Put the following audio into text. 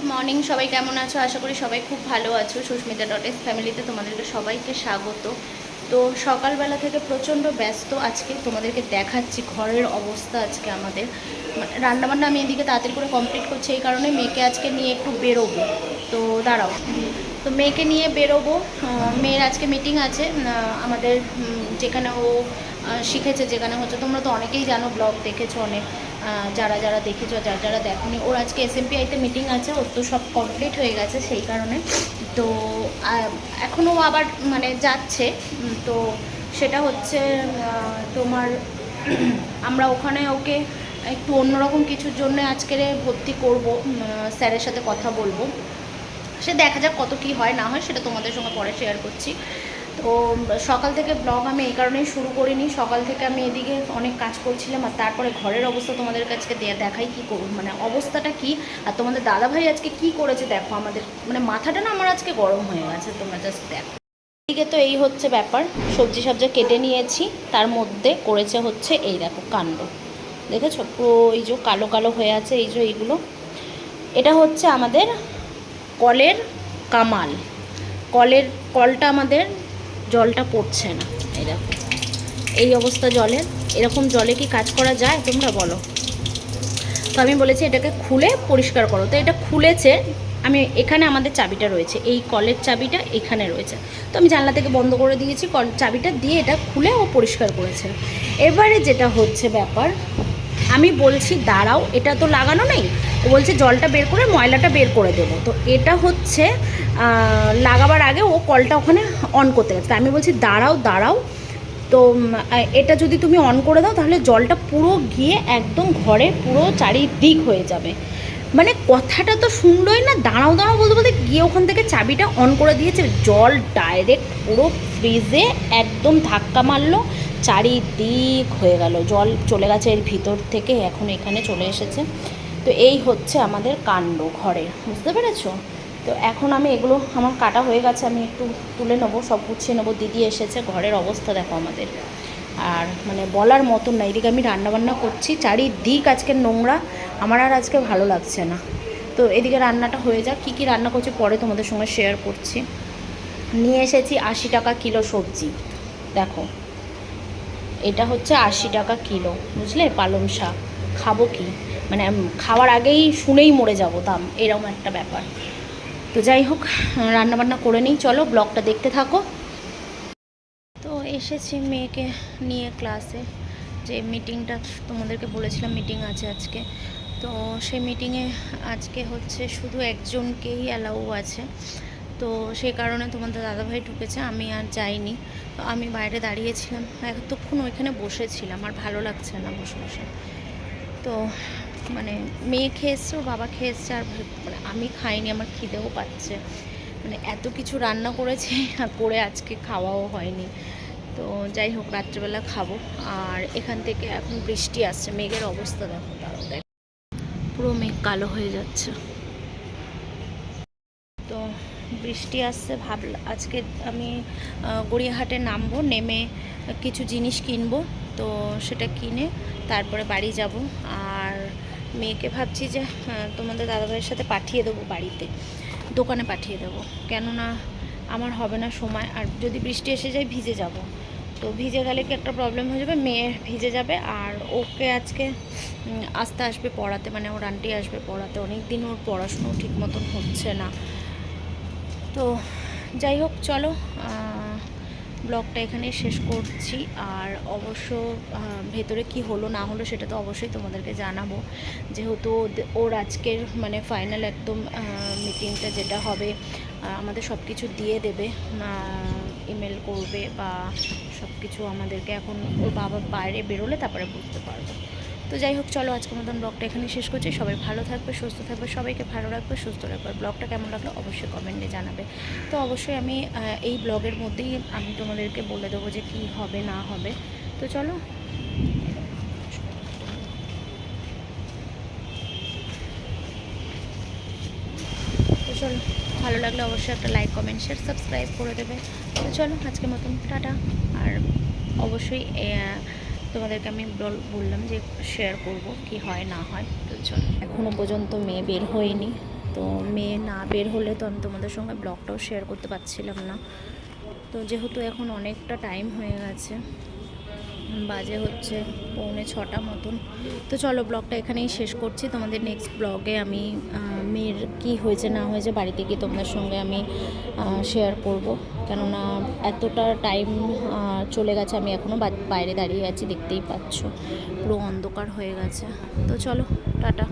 Good morning, সবাই কেমন আছো? আশা করি সবাই খুব ভালো আছো। সুস্মিতা ডট এস ফ্যামিলিতে তোমাদেরকে সবাইকে স্বাগত। তো সকালবেলা থেকে প্রচণ্ড ব্যস্ত আজকে। তোমাদেরকে দেখাচ্ছি, ঘরের অবস্থা আজকে আমাদের। মানে রান্নাবান্না আমি এদিকে তাড়াতাড়ি করে কমপ্লিট করছি, এই কারণে মেয়েকে আজকে নিয়ে একটু বেরোবো। তো দাঁড়াও। তো মেয়েকে নিয়ে বেরোবো। মেয়ের আজকে মিটিং আছে। আমাদের যেখানে ও শিখেছে, যেখানে হচ্ছে, তোমরা তো অনেকেই জানো ব্লগ দেখেছ অনেক। যারা যারা দেখেছ, যারা যারা দেখোনি, ওর আজকে এস আইতে মিটিং আছে, ওর তো সব কমপ্লিট হয়ে গেছে সেই কারণে। তো এখনও আবার মানে যাচ্ছে তো সেটা হচ্ছে তোমার আমরা ওখানে ওকে একটু অন্যরকম কিছুর জন্য আজকে ভর্তি করব স্যারের সাথে কথা বলব। সে দেখা যাক কত কি হয়, না হয় সেটা তোমাদের সঙ্গে পরে শেয়ার করছি। তো সকাল থেকে ব্লগ আমি এই কারণেই শুরু করিনি। সকাল থেকে আমি এদিকে অনেক কাজ করছিলাম আর তারপরে ঘরের অবস্থা তোমাদের কাছে দে- দেখাই কি করব মানে অবস্থাটা কি আর তোমাদের দাদাভাই আজকে কি করেছে দেখো আমাদের। মানে মাথাটা না আমার আজকে গরম হয়ে গেছে, তোমরা জাস্ট দেখো। এদিকে তো এই হচ্ছে ব্যাপার, সবজি সবজি কেটে নিয়েছি, তার মধ্যে করেছে হচ্ছে এই দেখো কাণ্ড। দেখেছ? পুরো এই যে কালো কালো হয়ে আছে এই যে এইগুলো। এটা হচ্ছে আমাদের কলের কামাল। কলের কলটা আমাদের জলটা পড়ছে না। দেখো। এই অবস্থা জলের। এরকম জলে কি কাজ করা যায়? তোমরা বলো। তো আমি বলেছি এটাকে খুলে পরিষ্কার করো। তো এটা খুলেছে। আমি এখানে আমাদের চাবিটা রয়েছে। এই কলের চাবিটা এখানে রয়েছে। তো আমি জানলা থেকে বন্ধ করে দিয়েছি। কল, চাবিটা দিয়ে এটা খুলে ও পরিষ্কার করেছে। এবারে যেটা হচ্ছে ব্যাপার, আমি বলছি, দাঁড়াও, এটা তো লাগানো নেই। বলছে, জলটা বের করে, ময়লাটা বের করে দেবো। তো এটা হচ্ছে লাগাবার আগে ও কলটা ওখানে অন করতে গেছে। আমি বলছি, দাঁড়াও দাঁড়াও। তো এটা যদি তুমি অন করে দাও, তাহলে জলটা পুরো গিয়ে একদম ঘরে পুরো চারিদিক হয়ে যাবে। মানে কথাটা তো শুনলোই না। দাঁড়াও দাঁড়াও বলতে বলতে গিয়ে ওখান থেকে চাবিটা অন করে দিয়েছে। জল ডাইরেক্ট পুরো ফ্রিজে একদম ধাক্কা মারলো। চারিদিক হয়ে গেল। জল চলে গেছে এর ভিতর থেকে, এখন এখানে চলে এসেছে। তো এই হচ্ছে আমাদের কাণ্ড ঘরের বুঝতে পেরেছ? তো এখন আমি এগুলো, আমার কাটা হয়ে গেছে, আমি একটু তুলে নেব, সব গুছিয়ে নেব। দিদি এসেছে, ঘরের অবস্থা দেখো আমাদের। আর মানে বলার মতন না, এদিকে আমি রান্নাবান্না করছি, চারিদিক আজকে নোংরা, আমার আর আজকে ভালো লাগছে না। তো এদিকে রান্নাটা হয়ে যাক, কী কী রান্না করছি পরে তোমাদের সঙ্গে শেয়ার করছি। নিয়ে এসেছি আশি টাকা কিলো সবজি, দেখো। এটা হচ্ছে আশি টাকা কিলো, বুঝলে? পালং শাক। খাব কি? মানে খাওয়ার আগেই শুনেই মরে যাব, দাম এরকম একটা ব্যাপার। তো যাই হোক, রান্নাবান্না করে নিই। চলো, ব্লগটা দেখতে থাকো। তো এসেছি মেয়েকে নিয়ে ক্লাসে। যে মিটিংটা তোমাদেরকে বলেছিলাম, মিটিং আছে আজকে। তো সেই মিটিংয়ে আজকে হচ্ছে শুধু একজনকেই অ্যালাউ আছে। তো সেই কারণে তোমাদের দাদাভাই ঢুকেছে, আমি আর যাইনি। তো আমি বাইরে দাঁড়িয়েছিলাম। এতক্ষণ ওইখানে বসেছিলাম, আর ভালো লাগছে না বসে বসে। তো মানে মেয়ে খেয়ে এসছে ওর বাবা খেয়ে এসছে আর মানে আমি খাইনি, আমার খিদেও পাচ্ছে। মানে এত কিছু রান্না করেছে, আর করে আজকে খাওয়াও হয়নি। তো যাই হোক, রাত্রেবেলা খাব। আর এখান থেকে এখন বৃষ্টি আসছে, মেঘের অবস্থা দেখো তারও দেখ পুরো মেঘ কালো হয়ে যাচ্ছে। তো বৃষ্টি আসছে, ভাবলা আজকে আমি গড়িয়াহাটে নামবো, নেমে কিছু জিনিস কিনবো। তো সেটা কিনে তারপরে বাড়ি যাব। আর মেয়েকে ভাবছি যে আহ, তোমাদের দাদাভাইয়ের সাথে পাঠিয়ে দেবো বাড়িতে দোকানে পাঠিয়ে দেবো। কেননা আমার হবে না সময় আর যদি বৃষ্টি এসে যায় ভিজে যাব। তো ভিজে গেলে কি একটা প্রবলেম হয়ে যাবে? মেয়ে ভিজে যাবে আর ওকে আজকে আসতে আসবে পড়াতে মানে ওর আন্টি আসবে পড়াতে। অনেক দিন ওর পড়াশুনো ঠিক মতন হচ্ছে না। তো যাই হোক চলো ব্লগটা এখানে শেষ করছি। আর অবশ্য ভেতরে কি হলো না হলো সেটা তো অবশ্যই তোমাদেরকে জানাব। যেহেতু ওর আজকের মানে ফাইনাল একদম মিটিংটা যেটা হবে আমাদের সব কিছু দিয়ে দেবে ইমেল করবে বা সব কিছু আমাদেরকে এখন ওর বাবা বাইরে বেরোলে তারপরে বুঝতে পারব। তো যাই হোক, চলো আজকের মতন ব্লগটা এখানে শেষ করছি। সবাই ভালো থাকবে, সুস্থ থাকবে, সবাইকে ভালো রাখবে, সুস্থ রাখবে। ব্লগটা কেমন লাগল অবশ্যই কমেন্টে জানাবে। তো অবশ্যই আমি এই ব্লগের মধ্যেই আমি তোমাদেরকে বলে দেবো যে কী হবে, না হবে। তো চলো। তো চলো, ভালো লাগলে অবশ্যই একটা লাইক কমেন্ট শেয়ার সাবস্ক্রাইব করে দেবে। তো চলো, আজকের মতন, টাটা। আর অবশ্যই তোমাদেরকে আমি বললাম যে শেয়ার করব কি হয়, না হয়, তো চলো। এখনও পর্যন্ত মেয়ে বের হয়নি, তো মেয়ে না বের হলে তো আমি তোমাদের সঙ্গে ব্লগটাও শেয়ার করতে পারছিলাম না। তো যেহেতু এখন অনেকটা টাইম হয়ে গেছে বাজে হচ্ছে পৌনে ছটা মতন। তো চলো ব্লগটা এখানেই শেষ করছি। তোমাদের নেক্সট ব্লগে আমি মেয়ের কি হয়েছে না হয়েছে বাড়িতে গিয়ে তোমাদের সঙ্গে আমি শেয়ার করব। কেননা এতটা টাইম চলে গেছে, আমি এখনও বাইরে দাঁড়িয়ে আছি, দেখতেই পাচ্ছ। পুরো অন্ধকার হয়ে গেছে। তো চলো, টাটা।